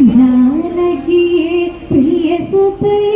जानकी प्रिय Supriya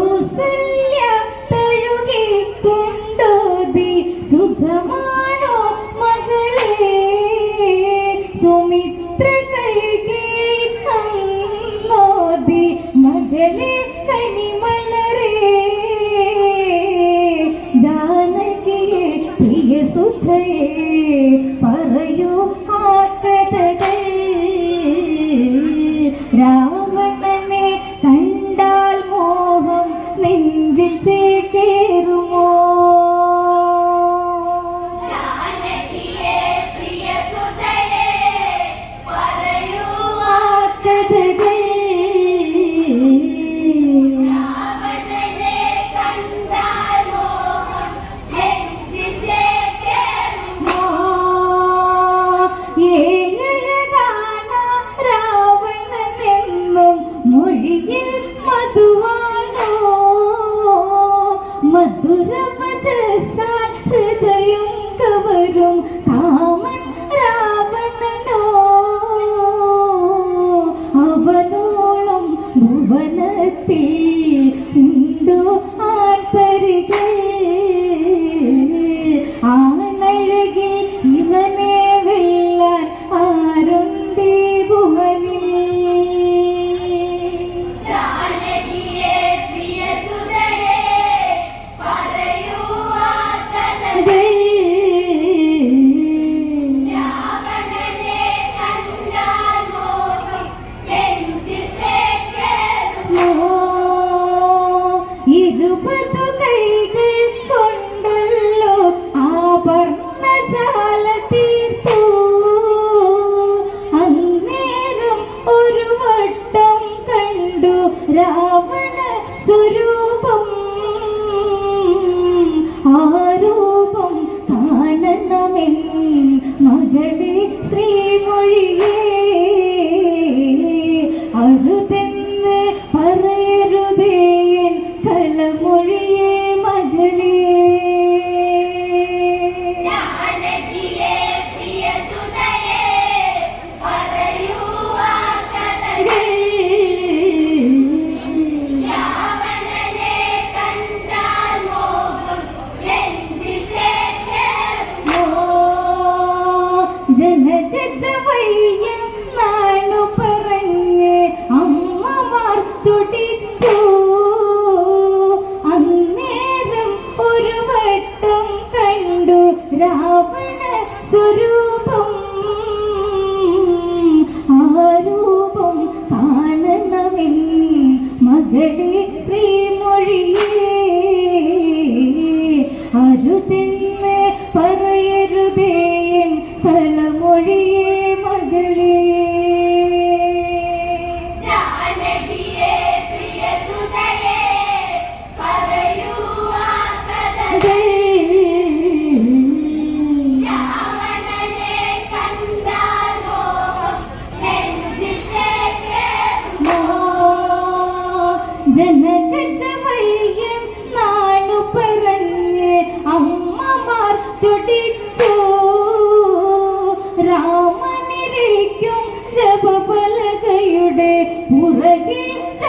Você. feliz. ഉറകിച്ച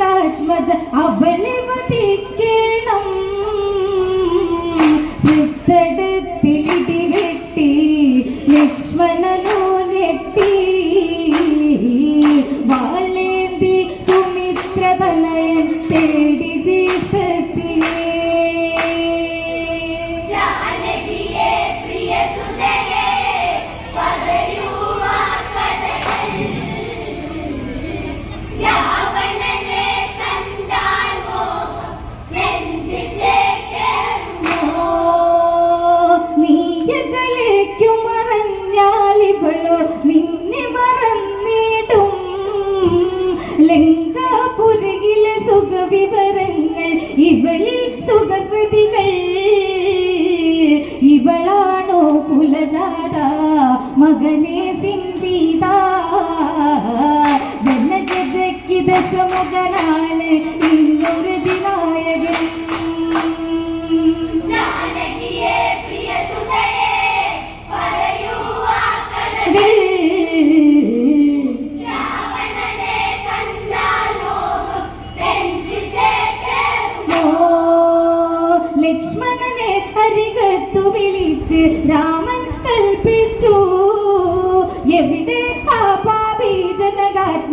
കാട്മജ അവളെ വധിക്കേ. മകനെ ഇന്നൊരു ലക്ഷ്മണനെ അരികത്തു വിളിച്ച് രാമ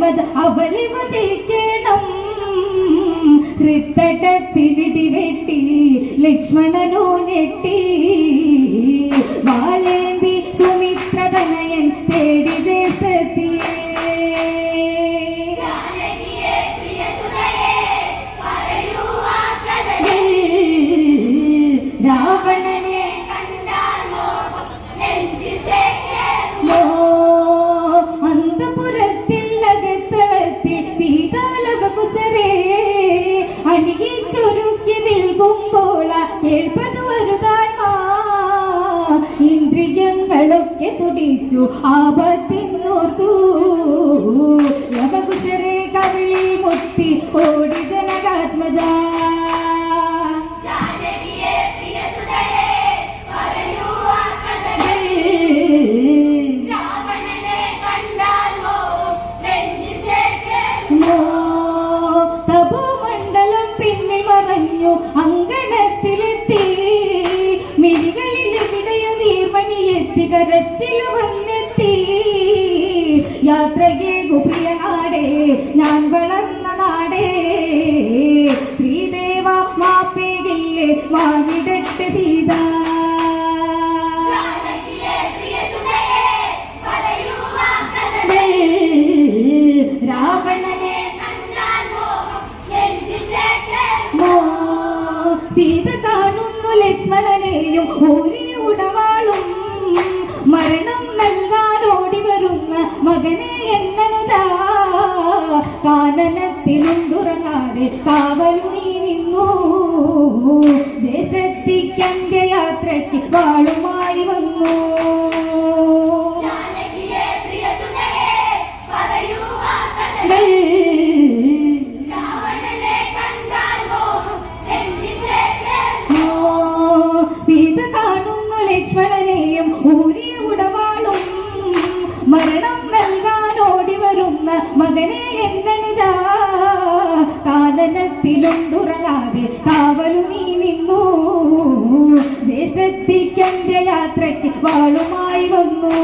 അമ്പത് അവളിവതിക്കണം ഹൃത്തടത്തിലിടി വെട്ടി ലക്ഷ്മണനോ ഞെട്ടി. ഏൽപ്പതു ഒരു ഇന്ദ്രിയങ്ങളൊക്കെ തുടിച്ചു ആപത്ത് പ്രിയ നാടേ ഞാൻ വളർന്ന നാടേ. ശ്രീദേവ മാപ്പേകില്ലേ വാങ്ങിടട്ടെ സീത. രാവണനെ സീത കാണുന്നു ലക്ഷ്മണനെയും ഊരിയ ഉടവാളും. മരണം നൽകാൻ ഓടി വരുന്ന മകനെ കാനനത്തിലുണ്ടുറങ്ങാതെ കാവലു നീ നിന്നു. ജ്യേഷ്ഠത്തിക്കന്റെ യാത്രയ്ക്ക് വാളുമായി വന്നു. ഓടി വരുന്ന മകനെ എന്നനുജാ. കാലനത്തിലുണ്ടുറങ്ങാതെ കാവലു നീ നിന്നു. ജ്യേഷ്ഠത്തിക്കന്റെ യാത്രയ്ക്ക് വാളുമായി വന്നു.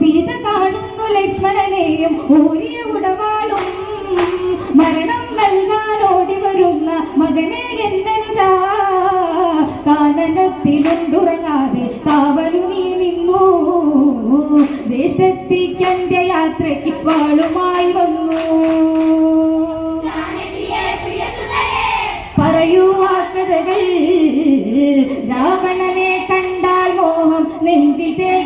സീത കാണുന്നു ലക്ഷ്മണനെയും ഊരിയ ഉടവാളും മകനെ എന്നനുതാ. കാനനത്തിലുണ്ടുറങ്ങാതെ കാവലു നീ നിന്നു. ജ്യേഷ്ഠത്തിക്കന്റെ യാത്രയ്ക്ക് വാളുമായി വന്നു. പറയൂ ആ കഥകൾ. രാവണനെ കണ്ടാൽ മോഹം നെഞ്ചിൽ